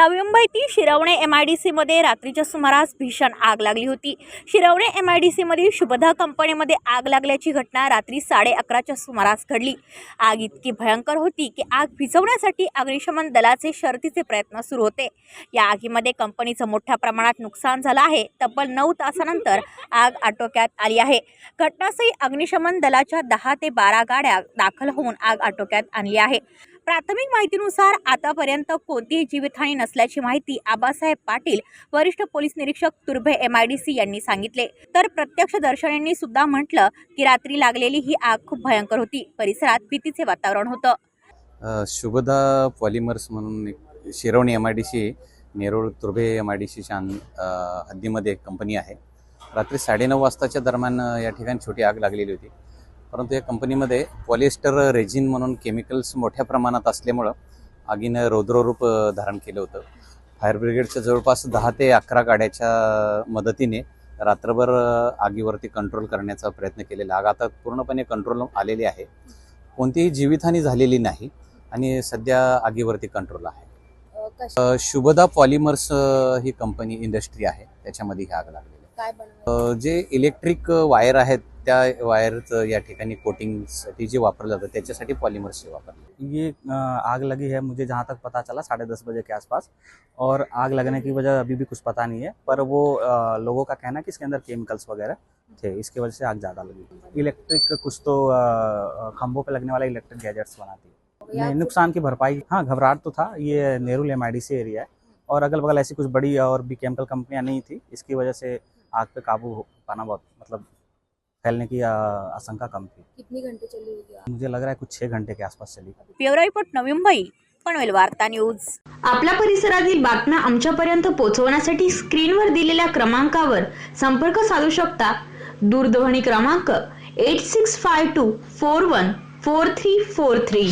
नवी मुंबईतील Shirvane M I D सीमध्ये रात्रीच्या सुमारास भीषण आग लागली होती. शिरवणे एम आय डी सीमधील शुभदा कंपनीमध्ये आग लागल्याची घटना रात्री साडे अकराच्या सुमारास घडली. आग इतकी भयंकर होती की आग भिजवण्यासाठी अग्निशमन दलाचे शर्तीचे प्रयत्न सुरू होते. या आगीमध्ये कंपनीचं मोठ्या प्रमाणात नुकसान झालं आहे. तब्बल नऊ तासानंतर आग आटोक्यात आली आहे. घटनास्थळी अग्निशमन दलाच्या दहा ते बारा गाड्या दाखल होऊन आग आटोक्यात आणली आहे. प्राथमिक माहितीनुसार आतापर्यंत कोणतीही जीवितहानी नसल्याची माहिती आबासाहेब पाटील वरिष्ठ पोलीस निरीक्षक Turbhe M I D C यांनी सांगितले. तर प्रत्यक्षदर्शनींनी सुद्धा म्हटलं की रात्री लागलेली ही आग खूप भयंकर होती. परिसरात भीतीचे वातावरण होतं. शुभदा पॉलिमर्स म्हणून Shironi Shirvani M I D C Nerul Turbhe M I D सीच्या हद्दीमध्ये एक कंपनी आहे. रात्री साडेनऊ वाजताच्या दरम्यान या ठिकाणी छोटी आग लागलेली होती. परंतु या कंपनीमध्ये पॉलिएस्टर रेजिन म्हणून केमिकल्स मोठ्या प्रमाणात असल्यामुळं आगीनं रौद्ररूप धारण केलं होतं. फायर ब्रिगेडच्या जवळपास दहा ते अकरा गाड्याच्या मदतीने रात्रभर आगीवरती कंट्रोल करण्याचा प्रयत्न केलेला. आग आता पूर्णपणे कंट्रोल आलेली आहे. कोणतीही जीवितहानी झालेली नाही आणि सध्या आगीवरती कंट्रोल आहे. शुभदा पॉलिमर्स ही कंपनी इंडस्ट्री आहे. त्याच्यामध्ये ही आग लागलेली आहे. जे इलेक्ट्रिक वायर आहेत त्या वायरचं या ठिकाणी कोटिंगसाठी जे वापरलं जातं त्याच्यासाठी पॉलिमर्सचे वापरले ये आग लगी है मुझे जहाँ तक पता चला साढ़े दस बजे के आसपास। और आग लगने की वजह अभी भी कुछ पता नहीं है पर वो लोगों का कहना है कि इसके अंदर केमिकल्स वगैरह थे इसकी वजह से आग ज़्यादा लगी। इलेक्ट्रिक कुछ तो अ, खंभों पे लगने वाला इलेक्ट्रिक गैजेट्स बनाती है। नहीं नुकसान की भरपाई हाँ घबराहट तो था ये नेहरू एम एरिया है। और अगल बगल ऐसी कुछ बड़ी और भी केमिकल कंपनियाँ नहीं थी इसकी वजह से आग पे काबू हो पाना बहुत मतलब फैलने की आशंका कम थी। कितनी घंटे चली होगी? मुझे लग रहा है कुछ छः घंटे के आसपास चली। ब्युरो रिपोर्ट नवी मुंबई पनवेल वार्ता न्यूज। आपल्या परिसरातील बातम्या आमच्यापर्यंत पोहोचवण्यासाठी स्क्रीनवर दिलेल्या क्रमांकावर संपर्क साधू शकता. दूरध्वनी क्रमांक eight six five two four one four three four three